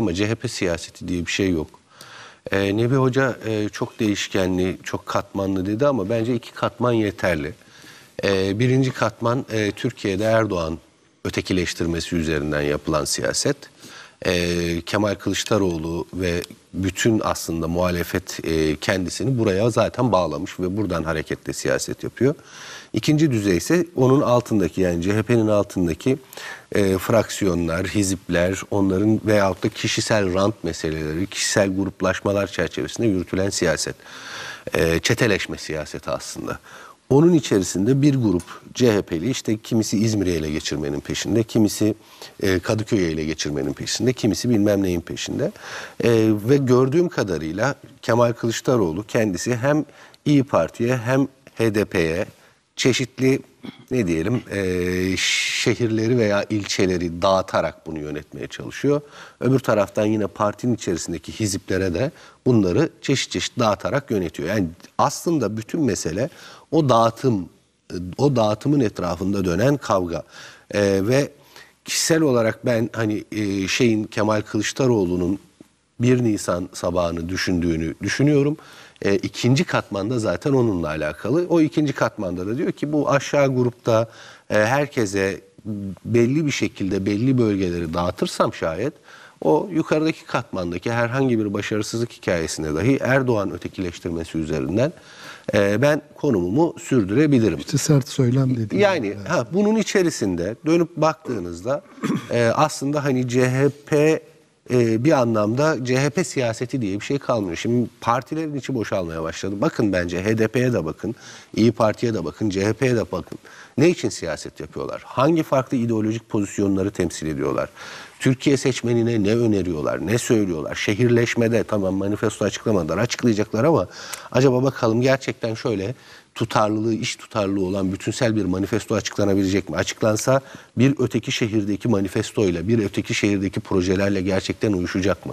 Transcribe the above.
ama CHP siyaseti diye bir şey yok. Ee, Nebi Hoca e, çok değişkenli, çok katmanlı dedi ama bence iki katman yeterli. Ee, birinci katman e, Türkiye'de Erdoğan ötekileştirmesi üzerinden yapılan siyaset. Ee, Kemal Kılıçdaroğlu ve bütün aslında muhalefet e, kendisini buraya zaten bağlamış ve buradan hareketle siyaset yapıyor. İkinci düzey ise onun altındaki yani CHP'nin altındaki e, fraksiyonlar, hizipler, onların veyahut da kişisel rant meseleleri, kişisel gruplaşmalar çerçevesinde yürütülen siyaset. E, çeteleşme siyaseti aslında. Onun içerisinde bir grup CHP'li işte kimisi İzmir'i ele geçirmenin peşinde, kimisi e, ele geçirmenin peşinde, kimisi bilmem neyin peşinde. E, ve gördüğüm kadarıyla Kemal Kılıçdaroğlu kendisi hem İyi Parti'ye hem HDP'ye çeşitli ne diyelim e, şehirleri veya ilçeleri dağıtarak bunu yönetmeye çalışıyor. Öbür taraftan yine partinin içerisindeki hiziplere de bunları çeşit çeşit dağıtarak yönetiyor. Yani aslında bütün mesele o dağıtım, o dağıtımın etrafında dönen kavga E, ve kişisel olarak ben hani e, şeyin Kemal Kılıçdaroğlu'nun 1 Nisan sabahını düşündüğünü düşünüyorum. E, ikinci katmanda zaten onunla alakalı. O ikinci katmanda da diyor ki bu aşağı grupta e, herkese belli bir şekilde belli bölgeleri dağıtırsam şayet o yukarıdaki katmandaki herhangi bir başarısızlık hikayesine dahi Erdoğan ötekileştirmesi üzerinden e, ben konumumu sürdürebilirim. İşte sert söylem dedi. Yani ha, bunun içerisinde dönüp baktığınızda e, aslında hani CHP e, bir anlamda CHP siyaseti diye bir şey kalmıyor. Şimdi partilerin içi boşalmaya başladı. Bakın bence HDP'ye de bakın, İyi Parti'ye de bakın, CHP'ye de bakın. Ne için siyaset yapıyorlar? Hangi farklı ideolojik pozisyonları temsil ediyorlar? Türkiye seçmenine ne öneriyorlar, ne söylüyorlar? Şehirleşmede tamam manifesto açıklamadılar, açıklayacaklar ama acaba bakalım gerçekten şöyle tutarlılığı, iş tutarlılığı olan bütünsel bir manifesto açıklanabilecek mi? Açıklansa bir öteki şehirdeki manifestoyla, bir öteki şehirdeki projelerle gerçekten uyuşacak mı?